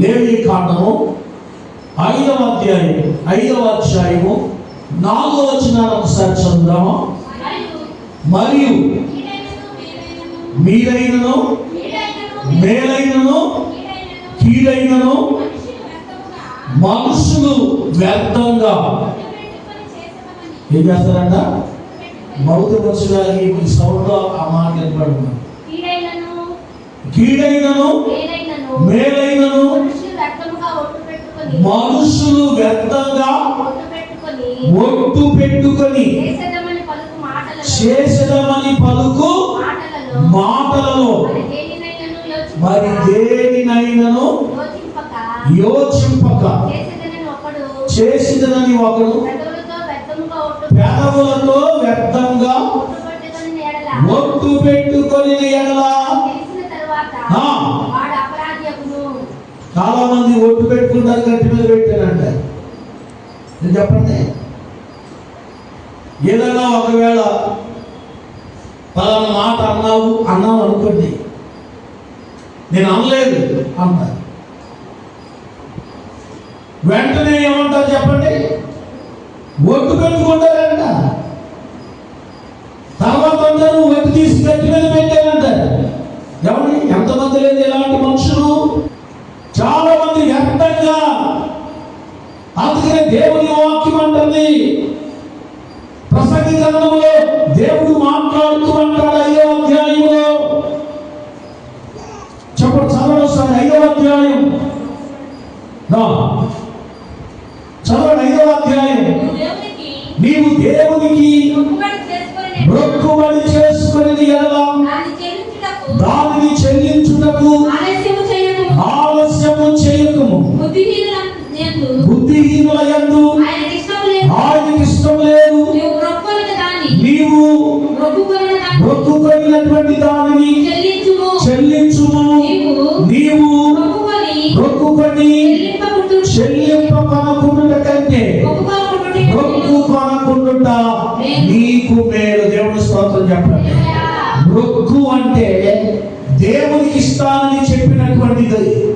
లేవి కాండము ఐదవ అధ్యాయం ఐదవ అధ్యాయము నాలుగో వచ్చిన ఒకసారి చదువుదాము? మరియు మీరైనను మేలైనను కీడైనను మనుషులు వ్యర్థంగా. ఏం చేస్తారంట? మౌత మనుషులకి మీ సౌండ్లో ఆ మాట నిలబడి కీడైనను మేలైనను మనుషులు వ్యర్థంగా ఒట్టు పెట్టుకొని చేసేదమని పలుకు మాటలలో మరి దేనినైనను యోచింపక చేసేదనని ఒకడు పెదవులతో వ్యర్థంగా ఒట్టు పెట్టుకొని ఎడల ఒట్టు పెట్టుకొని ఎడలా తెలిసిన తరువాత ఆ. వాడు అపరాధ్యకును చాలా మంది ఒట్టు పెట్టుకుంటారు గట్టి మీద పెట్టానంట నేను చెప్పండి. ఏదైనా ఒకవేళ పలానా మాట అన్నావు అన్నావు అనుకోండి. నేను అనలేదు అంటారు. వెంటనే ఏమంటారు చెప్పండి? ఒట్టు పెట్టుకుంటారంట. తర్వాత అందరూ ఒట్టు తీసి గట్టి మీద పెట్టారంట. ఎవరి? ఎంతమంది లేదు ఇలాంటి మనుషులు? చాలా మంది వ్యర్థంగా మొక్కుకొనినటువంటి దానిని చెల్లించుము. నీవు నీవు మొక్కుకొని మొక్కుకొని చెల్లింపకుంటు చెల్లింప కొనకుండుట కంటే నీకు మేలు. దేవుని స్తోత్రం చెప్పండి. మొక్కు అంటే దేవునికి ఇష్టాలని చెప్పినటువంటిది.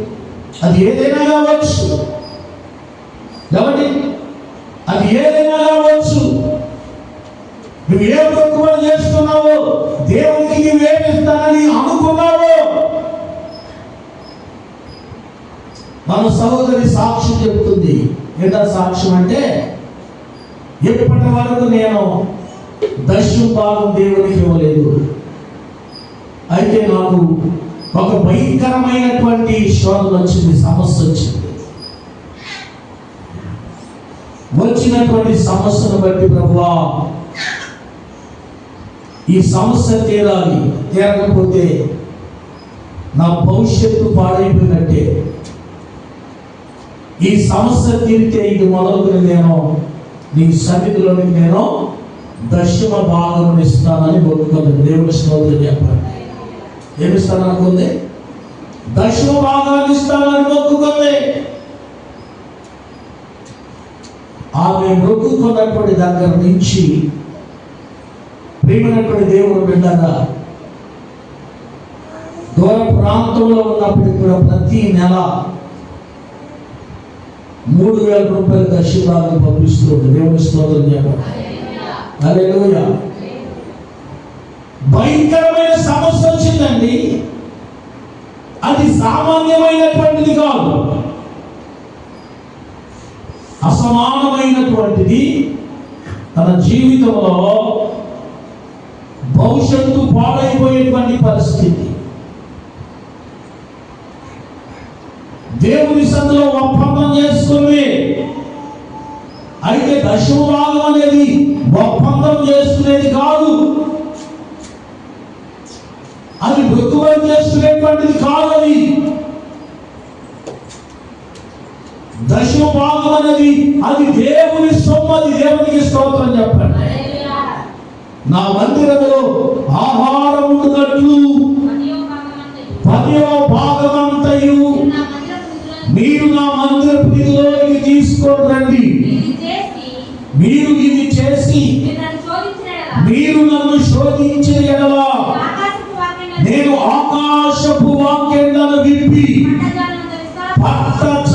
అది ఏదైనా కావచ్చు. కాబట్టి అది ఏదైనా కావచ్చు. నువ్వు ఏ సహోదరి సాక్ష్యం చెబుతుంది. ఏంటా సాక్ష్యం అంటే ఎప్పటి వరకు నేను దశం దేవునికి ఇవ్వలేదు. అయితే నాకు ఒక భయంకరమైనటువంటి శోధన వచ్చింది సమస్య వచ్చింది. వచ్చినటువంటి సమస్యను బట్టి ప్రభువా ఈ సమస్య తీరాలి తీరకపోతే నా భవిష్యత్తు పాడైపోయినట్టే. ఈ సమస్య తీరితే ఇది మొదలుకొని నేను నీ సన్నిధిలోని నేను దశమ భాగం ఇస్తానని మొక్కుకుంది దేవుని స్తోత్రం చెప్పండి ఏమిస్తాను అనుకుంది? దశమ భాగాన్ని ఇస్తానని మొక్కుకుంది ఆమె మొక్కుకున్నటువంటి దగ్గర నుంచి ప్రేమైనటువంటి దేవుడు బిడ్డగా దూర ప్రాంతంలో ఉన్నప్పటికీ కూడా ప్రతి నెల మూడు వేల రూపాయల దశభాగం పంపిస్తుంది దేవుని స్తోత్రం చెప్పండి. భయంకరమైన సమస్య వచ్చిందండి. అది సామాన్యమైనటువంటిది కాదు. అసమానమైనటువంటిది తన జీవితంలో భవిష్యత్తు పాడైపోయేటువంటి పరిస్థితి. దేవుని సందులో ఒప్పందం చేసుకుని అయితే దశమ భాగం అనేది ఒప్పందం చేసుకునేది కాదు. అది మృతువని చేసుకునేటువంటిది కాదు అది. దశమ భాగం అనేది అది దేవుని సొమ్ము అది దేవునికి స్తోత్రం చెప్పండి. నా మందిరంలో ఆహారం ఉన్నట్లు పదివ భాగమంతయు మీరు నా మందిరపు నిధిలోనికి తీసుకొని రండి. మీరు ఇది చేసి మీరు నన్ను శోధించిన ఎడలా? నేను ఆకాశపు వాక్యంలను విప్పి పట్టచాలనంత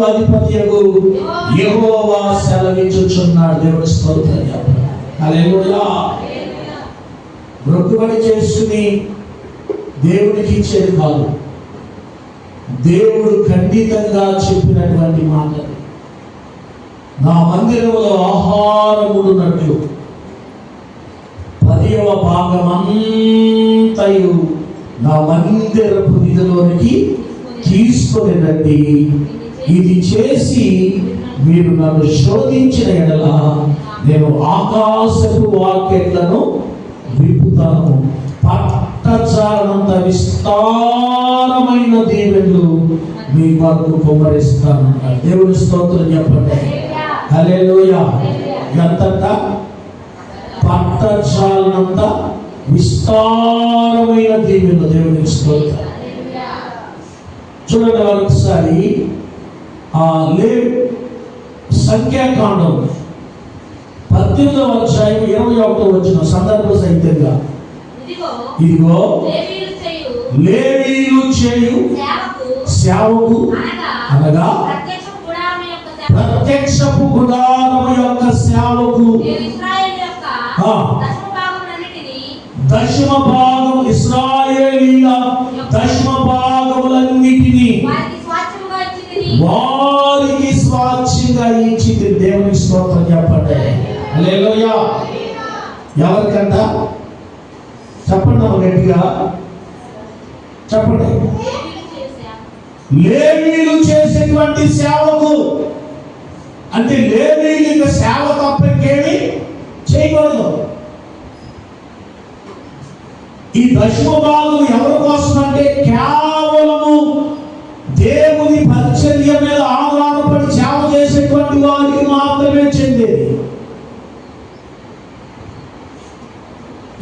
సైన్యములకు అధిపతియగు యెహోవా సెలవించుచున్నాడు దేవుడి స్తోత్రం హల్లెలూయా మొక్కుబడి చేసుకుని దేవునికి ఇచ్చేది కాదు. దేవుడు ఖండితంగా చెప్పినటువంటి మాటలు. నా మందిరంలో ఆహారముడున్నట్లు పదివ భాగమంతయు నా మందిరపు నిధిలోనికి తీసుకొని రండి. ఇది చేసి మీరు నన్ను శోధించిన ఎడల నేను ఆకాశపు వాక్యట్లను విప్పుతాను. పట్టచారనంత విస్తారమైన దేవుళ్ళు మీ వరకు కుమరిస్తాను దేవుని స్తోత్రం చెప్పండి. హల్లెలూయా. ఎంతంట? పట్టచాలనంత విస్తారమైన దీవెనలు దేవుని స్తోత్రం. చూడండి ఒకసారి లే సంఖ్యాకాండం. పద్దెనిమిదవ అధ్యాయం ఇరవై ఒకటో వచ్చిన సందర్భ సహితంగా. ఇదిగో లేవీలు చేయు. సేవకు అనగా ప్రత్యక్షపు గుడారము యొక్క సేవకు. దశమ భాగం దేవునికి స్తోత్రం చెప్పండి. ఎవరికంట? చెప్పండి గట్టిగా. చెప్పండి. లేవీలు చేసేటువంటి సేవకు అంటే లేవీలు ఇంకా సేవ తప్ప ఇంకేమి చేయకూడదు. ఈ దశమ భాగం ఎవరి కోసం అంటే కేవలము దేవుని పరిచర్య మీద ఆధారపడి సేవ చేసేటువంటి వారికి మాత్రమే చెందేది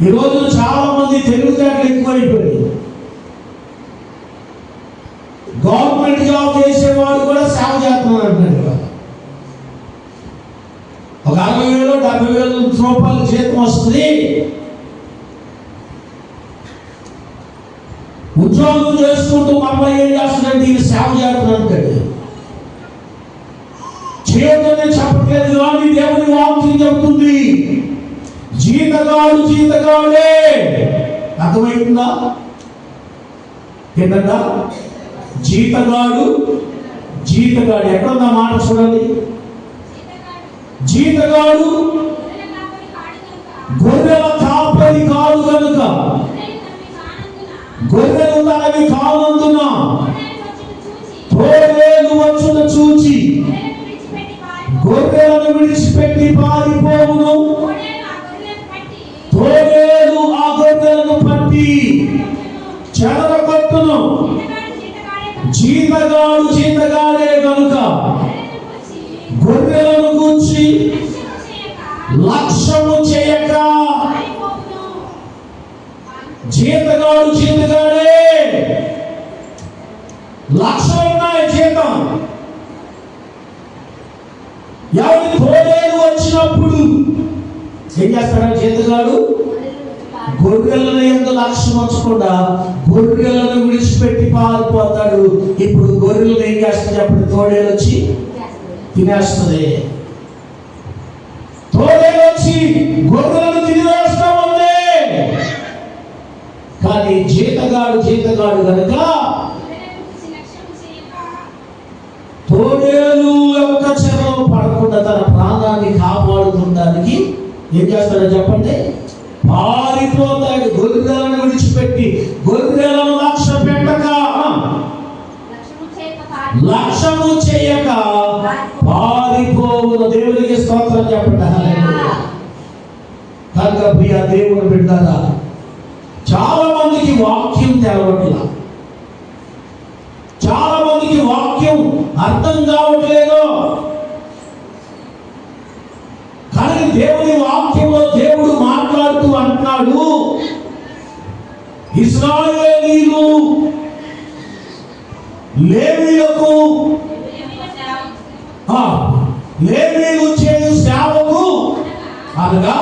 ఈ రోజు చాలా మంది తెలివితేటలు ఎక్కువైపోయాయి గవర్నమెంట్ జాబ్ చేసేవాడు కూడా సేవ చేస్తున్నాడు అంటున్నాడు ఇవాళ. ఒక అరవై వేలు డెబ్బై వేలు రూపాయలు జీతం వస్తుంది. ఉద్యోగం చేసుకుంటూ మళ్ళీ ఏం చేస్తున్నాడు? దీన్ని సేవ చేస్తున్నాడు అంటాడు. చేయొద్దని చెప్పట్లేదు కానీ దేవుని వాక్యం చెప్తుంది జీతగాడు జీతగాడే అర్థమైందా ఏంటంట జీతగాడు జీతగాడు ఎక్కడుందా మాట చూడండి. జీతగాడు గొర్రెల కాపరి కాదు కనుక. గొర్రెలు తనవి కానందున తోడేలు వచ్చున చూచి. గొర్రెలను విడిచిపెట్టి పా జీతగాడు జీతగాడే కనుక గొర్రెలను కూర్చి లక్ష్యము చేయక జీతగాడు జీతగాడే. లక్ష్యం ఉన్నాయి జీతం. ఎవరి తోడేరు వచ్చినప్పుడు ఏం చేస్తాడు జీతగాడు? గొర్రెలను ఎందు లక్ష్యం గొర్రెలను విడిచిపెట్టి పారిపోతాడు? ఇప్పుడు గొర్రెలను ఏం చేస్తుంది? అప్పుడు తోడేలు వచ్చి తినేస్తుంది. తోడేలు వచ్చి గొర్రెలను తినివేస్తా ఉంది కానీ జీతగాడు జీతగాడు కనుక తోడేలు యొక్క చెరలో పడకుండా తన ప్రాణాన్ని కాపాడుతుండడానికి ఏం చేస్తాడో చెప్పండి? పారిపోతాడు. గొర్రెలను విడిచిపెట్టి గొర్రెలను లక్ష్య పెట్టక. లక్ష్యము చేయక పారిపోవును దేవునికి స్తోత్రం హల్లెలూయా. కనుక ప్రియ దేవుని బిడ్డారా చాలా మందికి వాక్యం తెలవట్ల చాలా మందికి వాక్యం అర్థం కావట్లేదు కానీ దేవుని వాక్యంలో దేవుడు మాట్లాడుతూ అంటున్నాడు. ఇస్రాయేలీలు లేవీలకు లేవీలు చేయు సేవకు అనగా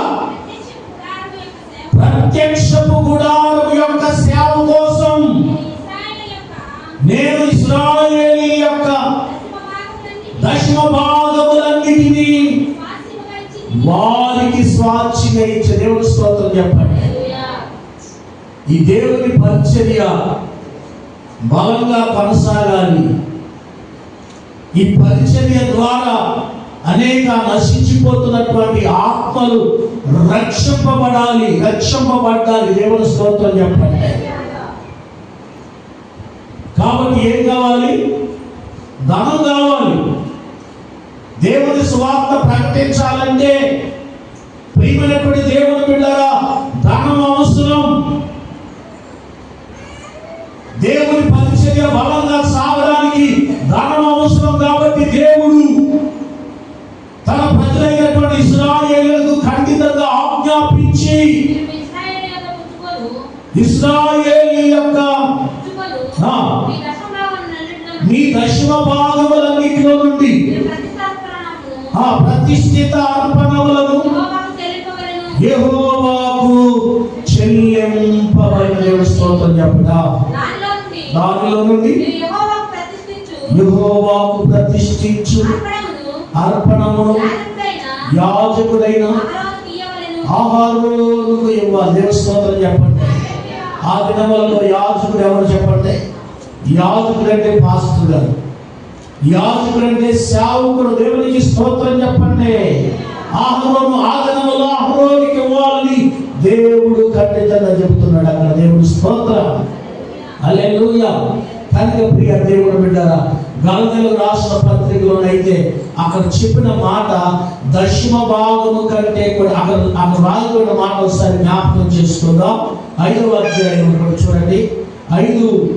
ప్రత్యక్షపు గుడారము యొక్క సేవ కోసం నేను ఇస్రాయేలీ యొక్క దశమ భాగములన్నిటినీ భాగములన్నిటినీ ఇచ్చే దేవుని స్తోత్రం చెప్పండి. ఈ దేవుని పరిచర్య బలంగా కొనసాగాలి. ఈ పరిచర్య ద్వారా అనేక నశించిపోతున్నటువంటి ఆత్మలు రక్షింపబడాలి రక్షింపబడాలి దేవుని స్తోత్రం చెప్పండి. కాబట్టి ఏం కావాలి? ధనం కావాలి. దేవుని స్వార్థ ప్రకటించాలంటే ప్రియమైనటువంటి దేవుని బిడ్డరా ధనం అవసరం దేవుని పరిచర్య బలంగా సాగడానికి ధనం అవసరం కాబట్టి దేవుడు తన ప్రజలైనటువంటి ఇస్రాయేలులకు ఖండితంగా ఆజ్ఞాపించి ఇస్రాయేలు యొక్క. మీ దశమ భాగములన్నిటిలో నుండి ఆ ప్రతిష్ఠిత అర్పణములను యెహోవాకు చెల్లింపవలెను. స్తోత్రం చెప్పడా దానిలో నుండి యెహోవాకు ప్రతిష్ఠించు. అర్పణమును యాజకుడైన. ఆహారోనుకు ఇవ్వాలి. దేవుని స్తోత్రం చెప్పండి. ఆ దినములలో యాజకుడు ఎవరు చెప్పండి? యాజకుడు అంటే పాస్టర్ గారు. యాజకుడు అంటే సేవకుడు. దేవునికి స్తోత్రం చెప్పండి. ఆహ్రోను ఆ దినములో ఆహ్రోనికి వాళ్ళని దేవుడు ఖండితంగా చెబుతున్నాడు అక్కడ. దేవుడు స్తోత్రం. అల్లెలూయా కనుక ప్రియ దేవుడు బిడ్డారా గలదలు రాష్ట్ర పత్రికలోనైతే అక్కడ చెప్పిన మాట దశమ భాగము కంటే కూడా అక్కడ అక్కడ రాయబడిన మాట ఒకసారి జ్ఞాపకం చేసుకుందాం. ఐదవ అధ్యాయం ఇక్కడ చూడండి. ఐదు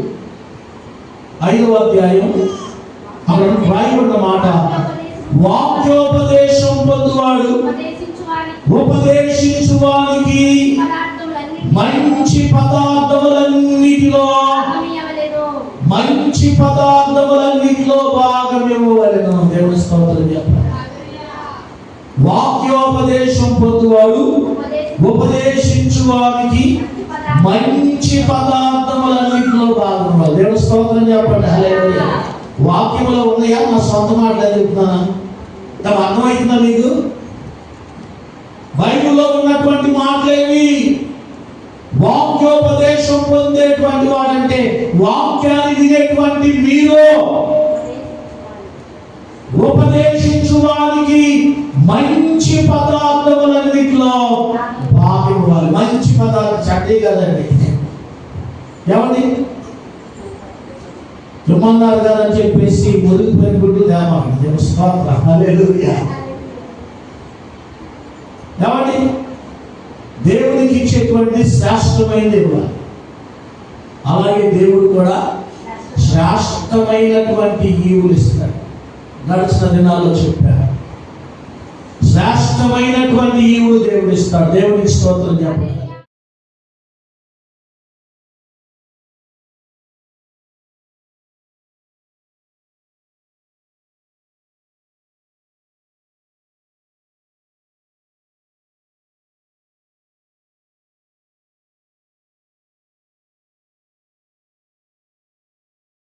ఐదవ అధ్యాయం. అక్కడ రాయబడిన మాట వాక్యోపదేశం పొందువాడు ఉపదేశించు వారికి ఉపదేశించు వానికి పదార్థములన్నిటినీ మంచి పదార్థములన్నిటిలో. మంచి పదార్థములన్నిటిలో భాగం ఇవ్వవలెను దేవుని స్తోత్రం వాక్యోపదేశం పొందువాడు ఉపదేశించు ఉపదేశించు వారికి మంచి పదార్థములన్నిటిలో భాగం. దేవుని స్తోత్రం చెప్పండి. వాక్యములో ఉన్నాయా? నా సొంత మాటలు చెప్తున్నానా? ఇంకా అర్థమవుతుందా మీకు? బైబిల్లో ఉన్నటువంటి మాటలేవి? వాక్యోపదేశం పొందేటువంటి వాడంటే వాక్యాన్ని తినేటువంటి మీరు ఉపదేశించు వారికి మంచి పదార్థములన్నిటిలో భాగం మంచి పదార్థం చట్టీ కదండి. ఏమండి? తుమ్మన్నారు కదని చెప్పేసి మురుగు పెరుగుడు దేవాలి దేవుని ఏమండి? దేవునికి ఇచ్చేటువంటి శ్రేష్టమైనది ఇవ్వాలి అలాగే దేవుడు కూడా శ్రేష్టమైనటువంటి ఈవులు ఇస్తాడు. గడిచిన దినాల్లో చెప్పారు శ్రేష్టమైనటువంటి ఈవులు దేవుడు ఇస్తాడు. దేవునికి స్తోత్రం చెప్పారు